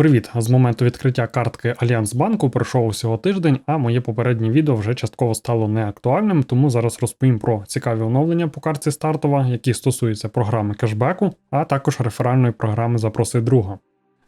Привіт! З моменту відкриття картки Альянс банку пройшов усього тиждень, а моє попереднє відео вже частково стало неактуальним, тому зараз розповім про цікаві оновлення по картці стартова, які стосуються програми кешбеку, а також реферальної програми Запроси друга.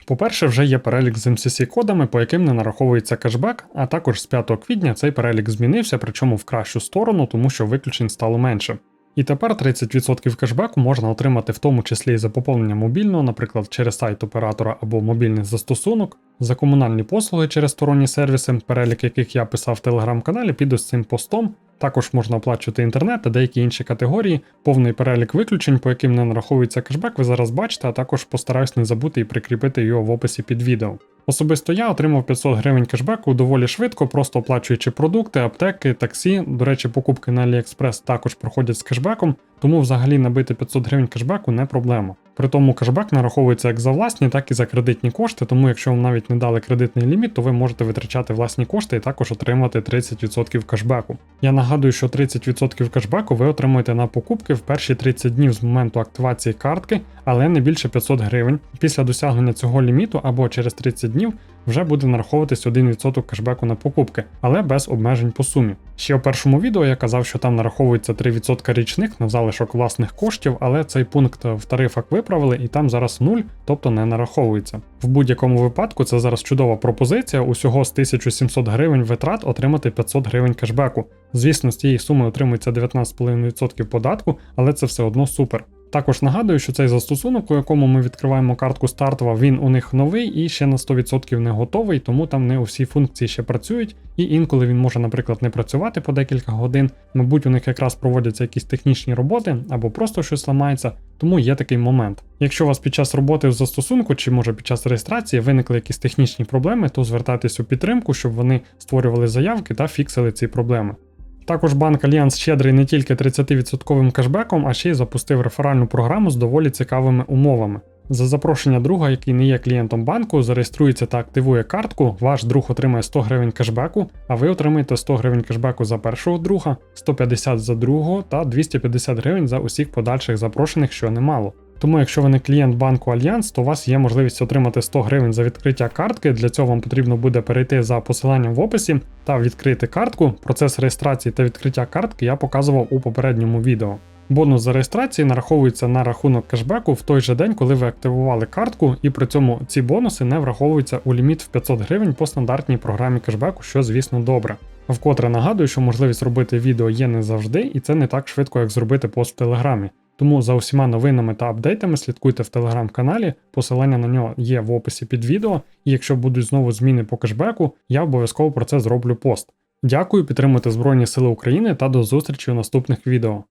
По-перше, вже є перелік з MCC кодами, по яким не нараховується кешбек, а також з 5 квітня цей перелік змінився, причому в кращу сторону, тому що виключень стало менше. І тепер 30% кешбеку можна отримати в тому числі і за поповнення мобільного, наприклад, через сайт оператора або мобільний застосунок, за комунальні послуги через сторонні сервіси, перелік яких я писав в телеграм-каналі, піду з цим постом. Також можна оплачувати інтернет та деякі інші категорії, повний перелік виключень, по яким не нараховується кешбек, ви зараз бачите, а також постараюсь не забути і прикріпити його в описі під відео. Особисто я отримав 500 гривень кешбеку доволі швидко, просто оплачуючи продукти, аптеки, таксі. До речі, покупки на AliExpress також проходять з кешбеком, тому взагалі набити 500 гривень кешбеку не проблема. При тому кешбек нараховується як за власні, так і за кредитні кошти, тому якщо вам навіть не дали кредитний ліміт, то ви можете витрачати власні кошти і також отримати 30% кешбеку. Я нагадую, що 30% кешбеку ви отримуєте на покупки в перші 30 днів з моменту активації картки, але не більше 500 гривень. Після досягнення цього ліміту або через 30 днів вже буде нараховуватись 1% кешбеку на покупки, але без обмежень по сумі. Ще в першому відео я казав, що там нараховується 3% річних на залишок власних коштів, але цей пункт в тарифах виправили і там зараз 0, тобто не нараховується. В будь-якому випадку це зараз чудова пропозиція. Усього з 1700 гривень витрат отримати 500 гривень кешбеку. Звісно, з цієї суми отримується 19,5% податку, але це все одно супер. Також нагадую, що цей застосунок, у якому ми відкриваємо картку стартова, він у них новий і ще на 100% не готовий, тому там не усі функції ще працюють, і інколи він може, наприклад, не працювати по декілька годин. Мабуть, у них якраз проводяться якісь технічні роботи або просто щось ламається, тому є такий момент. Якщо у вас під час роботи в застосунку чи може під час реєстрації виникли якісь технічні проблеми, то звертайтесь у підтримку, щоб вони створювали заявки та фіксили ці проблеми. Також банк Альянс щедрий не тільки 30% кешбеком, а ще й запустив реферальну програму з доволі цікавими умовами. За запрошення друга, який не є клієнтом банку, зареєструється та активує картку, ваш друг отримає 100 гривень кешбеку, а ви отримаєте 100 гривень кешбеку за першого друга, 150 за другого та 250 гривень за усіх подальших запрошених, що немало. Тому, якщо ви не клієнт банку Альянс, то у вас є можливість отримати 100 гривень за відкриття картки. Для цього вам потрібно буде перейти за посиланням в описі та відкрити картку. Процес реєстрації та відкриття картки я показував у попередньому відео. Бонус за реєстрації нараховується на рахунок кешбеку в той же день, коли ви активували картку, і при цьому ці бонуси не враховуються у ліміт в 500 гривень по стандартній програмі кешбеку, що звісно добре. Вкотре нагадую, що можливість робити відео є не завжди, і це не так швидко, як зробити пост в телеграмі. Тому за усіма новинами та апдейтами слідкуйте в телеграм-каналі, посилання на нього є в описі під відео, і якщо будуть знову зміни по кешбеку, я обов'язково про це зроблю пост. Дякую, підтримуйте Збройні Сили України та до зустрічі у наступних відео.